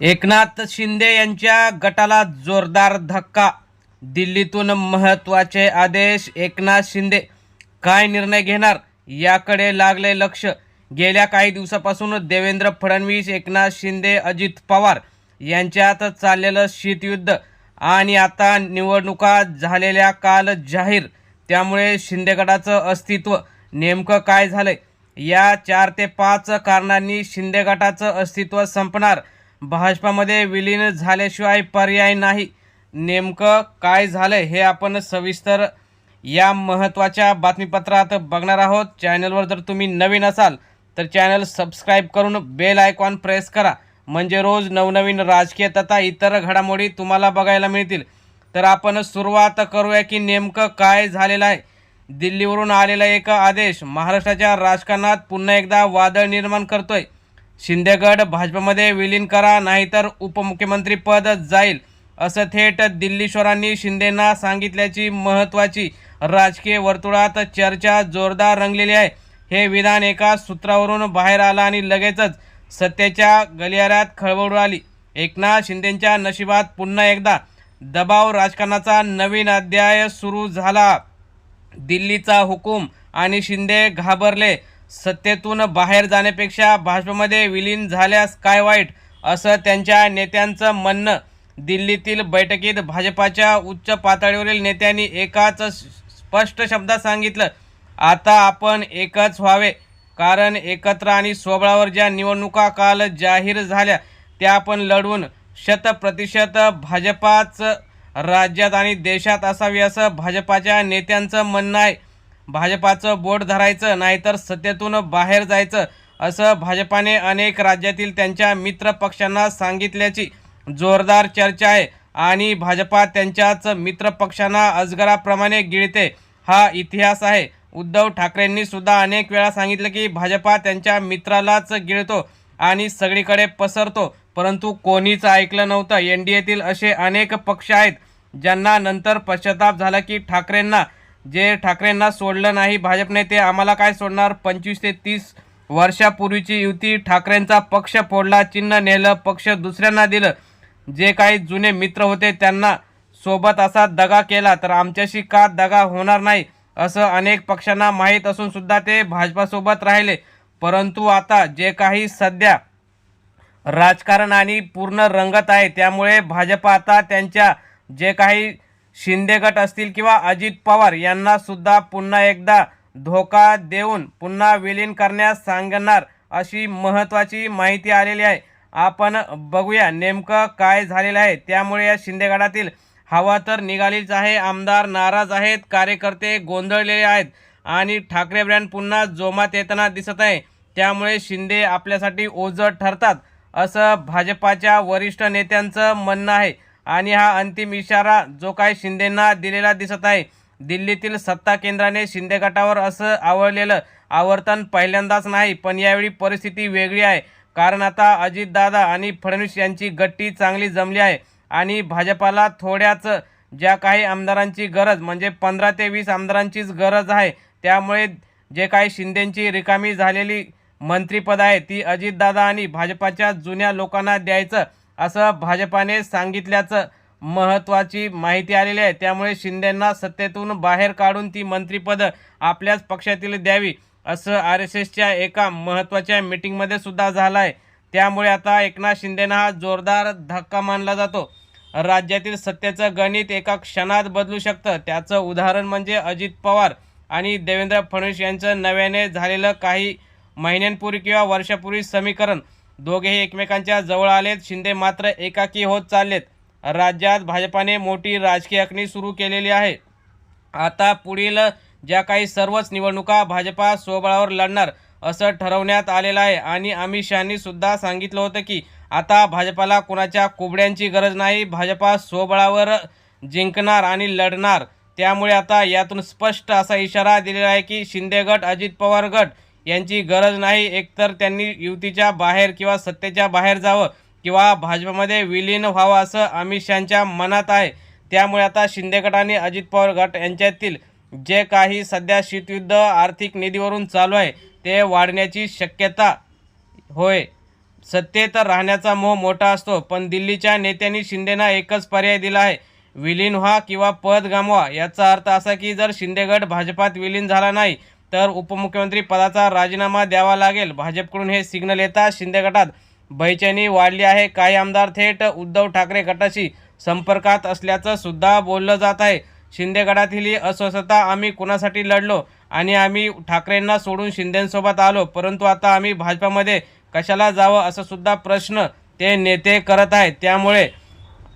एकनाथ शिंदे यांच्या गटाला जोरदार धक्का. दिल्लीतून महत्त्वाचे आदेश एकनाथ शिंदे. काय निर्णय घेणार याकडे लागले लक्ष. गेल्या काही दिवसापासून देवेंद्र फडणवीस एकनाथ शिंदे अजित पवार यांच्यात चाललेलं शीतयुद्ध आणि आता निवडणुका झालेल्या काल जाहीर. त्यामुळे शिंदे गटाचं अस्तित्व नेमकं काय झालंय? या चार ते पाच कारणांनी शिंदे गटाचं अस्तित्व संपणार. भाजपामध्ये विलीन झाल्याशिवाय पर्याय नाही. नेमकं काय झालं हे आपण सविस्तर या महत्त्वाच्या बातमीपत्रात बघणार आहोत. चॅनलवर जर तुम्ही नवीन असाल तर चॅनल सबस्क्राईब करून बेल आयकॉन प्रेस करा. म्हणजे रोज नवनवीन राजकीय तथा इतर घडामोडी तुम्हाला बघायला मिळतील. तर आपण सुरुवात करूया की नेमकं काय झालेलं आहे. दिल्लीवरून आलेला एक आदेश महाराष्ट्राच्या राजकारणात पुन्हा एकदा वादळ निर्माण करतोय. शिंदेगड भाजपमध्ये विलीन करा नाहीतर उपमुख्यमंत्रीपद जाईल असं थेट दिल्लीश्वरांनी शिंदेंना सांगितल्याची महत्त्वाची राजकीय वर्तुळात चर्चा जोरदार रंगलेली आहे. हे विधान एका सूत्रावरून बाहेर आलं आणि लगेचच सत्तेच्या गलियाऱ्यात खळबळ आली. एकनाथ शिंदेंच्या नशिबात पुन्हा एकदा दबाव राजकारणाचा नवीन अध्याय सुरू झाला. दिल्लीचा हुकूम आणि शिंदे घाबरले. सत्तेतून बाहेर जाण्यापेक्षा भाजपमध्ये विलीन झाल्यास काय वाईट असं त्यांच्या नेत्यांचं म्हणणं. दिल्लीतील बैठकीत भाजपाच्या उच्च पातळीवरील नेत्यांनी एकाच स्पष्ट शब्दात सांगितलं आता आपण एकच व्हावे कारण एकत्र आणि स्वबळावर ज्या निवडणुका काल जाहीर झाल्या त्या आपण लढवून शतप्रतिशत भाजपाच राज्यात आणि देशात असावी असं भाजपाच्या नेत्यांचं म्हणणं आहे. भाजपाचं बोट धरायचं नाहीतर सत्तेतून बाहेर जायचं असं भाजपाने अनेक राज्यातील त्यांच्या मित्र पक्षांना सांगितल्याची जोरदार चर्चा आहे. आणि भाजपा त्यांच्याच मित्र पक्षांना अजगराप्रमाणे गिळते हा इतिहास आहे. उद्धव ठाकरेंनी सुद्धा अनेक वेळा सांगितलं की भाजपा त्यांच्या मित्रालाच गिळतो आणि सगळीकडे पसरतो परंतु कोणीच ऐकलं नव्हतं. एन डी एतील असे अनेक पक्ष आहेत ज्यांना नंतर पश्चाताप झाला की ठाकरेंना जे ठाकरेंना सोडलं नाही भाजपने ते आम्हाला काय सोडणार? पंचवीस ते तीस वर्षापूर्वीची युती ठाकरेंचा पक्ष फोडला चिन्ह नेलं पक्ष दुसऱ्यांना दिलं. जे काही जुने मित्र होते त्यांना सोबत असा दगा केला तर आमच्याशी का दगा होणार नाही असं अनेक पक्षांना माहीत असून सुद्धा ते भाजपासोबत राहिले. परंतु आता जे काही सध्या राजकारण आणि पूर्ण रंगत आहे त्यामुळे भाजप आता त्यांच्या जे काही शिंदे गट असतील किंवा अजित पवार यांना सुद्धा पुन्हा एकदा धोका देऊन पुन्हा विलीन करण्यास सांगणार अशी महत्त्वाची माहिती आलेली आहे. आपण बघूया नेमकं काय झालेलं आहे. त्यामुळे या शिंदे गटातील हवा तर निघालीच आहे. आमदार नाराज आहेत. कार्यकर्ते गोंधळलेले आहेत. आणि ठाकरे ब्रँड पुन्हा जोमात येताना दिसत आहे. त्यामुळे शिंदे आपल्यासाठी ओझं ठरतात असं भाजपाच्या वरिष्ठ नेत्यांचं म्हणणं आहे. आणि हा अंतिम इशारा जो काही शिंदेंना दिलेला दिसत आहे. दिल्लीतील सत्ता केंद्राने शिंदे गटावर असं आवडलेलं आवर्तन पहिल्यांदाच नाही पण यावेळी परिस्थिती वेगळी आहे. कारण आता अजितदादा आणि फडणवीस यांची गट्टी चांगली जमली आहे आणि भाजपाला थोड्याच ज्या काही आमदारांची गरज म्हणजे पंधरा ते वीस आमदारांचीच गरज आहे. त्यामुळे जे काही शिंदेंची रिकामी झालेली मंत्रिपद आहे ती अजितदादा आणि भाजपाच्या जुन्या लोकांना द्यायचं असं भाजपाने सांगितल्याचं महत्त्वाची माहिती आलेली आहे. त्यामुळे शिंदेंना सत्तेतून बाहेर काढून ती मंत्रिपद आपल्याच पक्षातील द्यावी असं आर एस एसच्या एका महत्त्वाच्या मीटिंगमध्ये सुद्धा झालं आहे त्यामुळे आता एकनाथ शिंदेना हा जोरदार धक्का मानला जातो. राज्यातील सत्तेचं गणित एका क्षणात बदलू शकतं. त्याचं उदाहरण म्हणजे अजित पवार आणि देवेंद्र फडणवीस यांचं नव्याने झालेलं काही महिन्यांपूर्वी किंवा वर्षापूर्वी समीकरण. दोघेही एकमेकांच्या जवळ आलेत. शिंदे मात्र एकाकी होत चाललेत. राज्यात भाजपाने मोठी राजकीय आखणी सुरू केलेली आहे. आता पुढील ज्या काही सर्वच निवडणुका भाजपा स्वबळावर लढणार असं ठरवण्यात आलेलं आहे. आणि अमित शहानी सुद्धा सांगितलं होतं की आता भाजपाला कोणाच्या कोबड्यांची गरज नाही. भाजपा स्वबळावर जिंकणार आणि लढणार. त्यामुळे आता यातून स्पष्ट असा इशारा दिलेला आहे की शिंदे गट अजित पवार गट यांची गरज नाही. एकतर त्यांनी युतीच्या बाहेर किंवा सत्तेच्या बाहेर जावं किंवा भाजपमध्ये विलीन व्हावं असं अमित शहाच्या मनात आहे. त्यामुळे आता शिंदे गट आणि अजित पवार गट यांच्यातील जे काही सध्या शीतयुद्ध आर्थिक निधीवरून चालू आहे ते वाढण्याची शक्यता होय. सत्तेत राहण्याचा मोह मोठा असतो पण दिल्लीच्या नेत्यांनी शिंदेना एकच पर्याय दिला आहे विलीन व्हा किंवा पद गमवा. याचा अर्थ असा की जर शिंदेगड भाजपात विलीन झाला नाही तर उपमुख्यमंत्री पदाचा राजीनामा द्यावा लागेल. भाजपकडून हे सिग्नल येतात शिंदे गटात बैचैनी वाढली आहे. काही आमदार थेट उद्धव ठाकरे गटाशी संपर्कात असल्याचं सुद्धा बोललं जात आहे. शिंदे गटातील ही अस्वस्थता आम्ही कुणासाठी लढलो? आणि आम्ही ठाकरेंना सोडून शिंदेसोबत आलो परंतु आता आम्ही भाजपामध्ये कशाला जावं असं सुद्धा प्रश्न ते नेते करत आहेत. त्यामुळे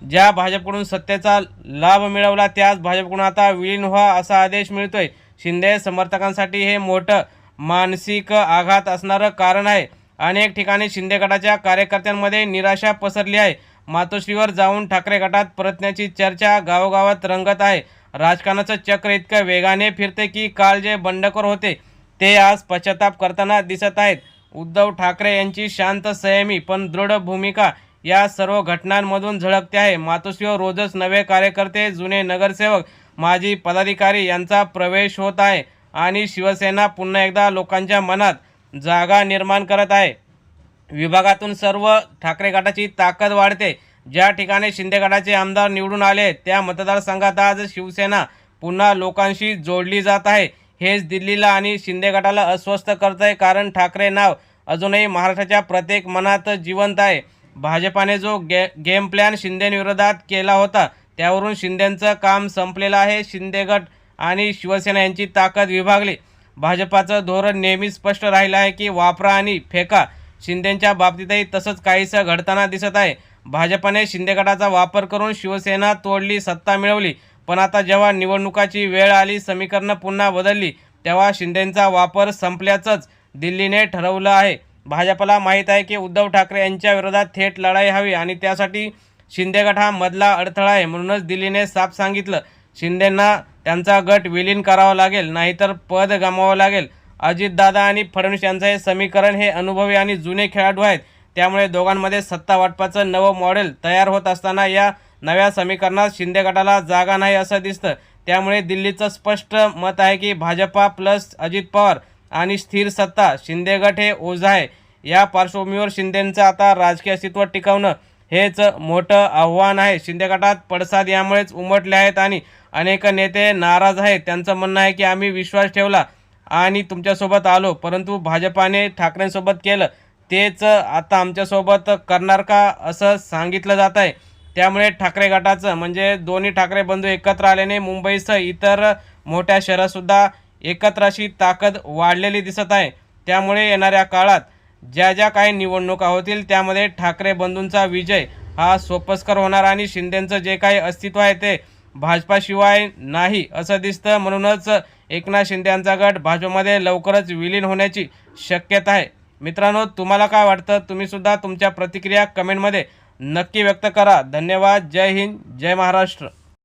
ज्या भाजपकडून सत्तेचा लाभ मिळवला त्याच भाजपकडून आता विलीन व्हा असा आदेश मिळतोय. शिंदे समर्थकांसाठी हे मोठं मानसिक आघात असणारं कारण आहे. अनेक ठिकाणी शिंदे गटाच्या कार्यकर्त्यांमध्ये निराशा पसरली आहे. मातोश्रीवर जाऊन ठाकरे गटात परतण्याची चर्चा गावोगावात रंगत आहे. राजकारणाचं चक्र इतकं वेगाने फिरते की काल जे बंडखोर होते ते आज पश्चाताप करताना दिसत आहेत. उद्धव ठाकरे यांची शांत संयमी पण दृढ भूमिका या सर्व घटनांमधून झळकते आहे. मातोश्रीवर रोजच नवे कार्यकर्ते जुने नगरसेवक माजी पदाधिकारी यांचा प्रवेश होत आहे आणि शिवसेना पुन्हा एकदा लोकांच्या मनात जागा निर्माण करत आहे. विभागातून सर्व ठाकरे गटाची ताकद वाढते. ज्या ठिकाणी शिंदे गटाचे आमदार निवडून आले त्या मतदारसंघात आज शिवसेना पुन्हा लोकांशी जोडली जात आहे. हेच दिल्लीला आणि शिंदे गटाला अस्वस्थ करत आहे कारण ठाकरे नाव अजूनही महाराष्ट्राच्या प्रत्येक मनात जिवंत आहे. भाजपाने जो गे गेम प्लॅन शिंदेविरोधात केला होता त्यावरून शिंद्यांचं काम संपलेलं आहे. शिंदे गट आणि शिवसेना यांची ताकद विभागली. भाजपाचं धोरण नेहमी स्पष्ट राहिलं आहे की वापरा आणि फेका. शिंदेच्या बाबतीतही तसंच काहीसं घडताना दिसत आहे. भाजपाने शिंदे गटाचा वापर करून शिवसेना तोडली सत्ता मिळवली. पण आता जेव्हा निवडणुकाची वेळ आली समीकरणं पुन्हा बदलली तेव्हा शिंदेचा वापर संपल्याचंच दिल्लीने ठरवलं आहे. भाजपला माहीत आहे की उद्धव ठाकरे यांच्या विरोधात थेट लढाई हवी आणि त्यासाठी शिंदे गट हा मधला अडथळा आहे म्हणूनच दिल्लीने साफ सांगितलं. शिंदेंना त्यांचा गट विलीन करावा लागेल नाहीतर पद गमावं लागेल. अजितदादा आणि फडणवीस यांचं हे समीकरण हे अनुभवी आणि जुने खेळाडू आहेत. त्यामुळे दोघांमध्ये सत्ता वाटपाचं नवं मॉडेल तयार होत असताना या नव्या समीकरणात शिंदे गटाला जागा नाही असं दिसतं. त्यामुळे दिल्लीचं स्पष्ट मत आहे की भाजपा प्लस अजित पवार आणि स्थिर सत्ता शिंदे गट हे ओझा आहे. या पार्श्वभूमीवर शिंदेंचं आता राजकीय अस्तित्व टिकवणं हेच मोठं आव्हान आहे. शिंदे गटात पडसाद यामुळेच उमटले आहेत आणि अनेक नेते नाराज आहेत. त्यांचं म्हणणं आहे की आम्ही विश्वास ठेवला आणि तुमच्यासोबत आलो परंतु भाजपाने ठाकरेंसोबत केलं. तेच आता आमच्यासोबत करणार का असं सांगितलं जात आहे. त्यामुळे ठाकरे गटाचं म्हणजे दोन्ही ठाकरे बंधू एकत्र आल्याने मुंबईसह इतर मोठ्या शहरातसुद्धा एकत्र अशी ताकद वाढलेली दिसत आहे. त्यामुळे येणाऱ्या काळात ज्या ज्या काही निवडणुका होतील त्यामध्ये ठाकरे बंधूंचा विजय हा सोपस्कर होणार आणि शिंदेचं जे काही अस्तित्व आहे ते भाजपाशिवाय नाही असं दिसतं. म्हणूनच एकनाथ शिंदे यांचा गट भाजपमध्ये लवकरच विलीन होण्याची शक्यता आहे. मित्रांनो तुम्हाला काय वाटतं? तुम्हीसुद्धा तुमच्या प्रतिक्रिया कमेंटमध्ये नक्की व्यक्त करा. धन्यवाद. जय हिंद. जय महाराष्ट्र.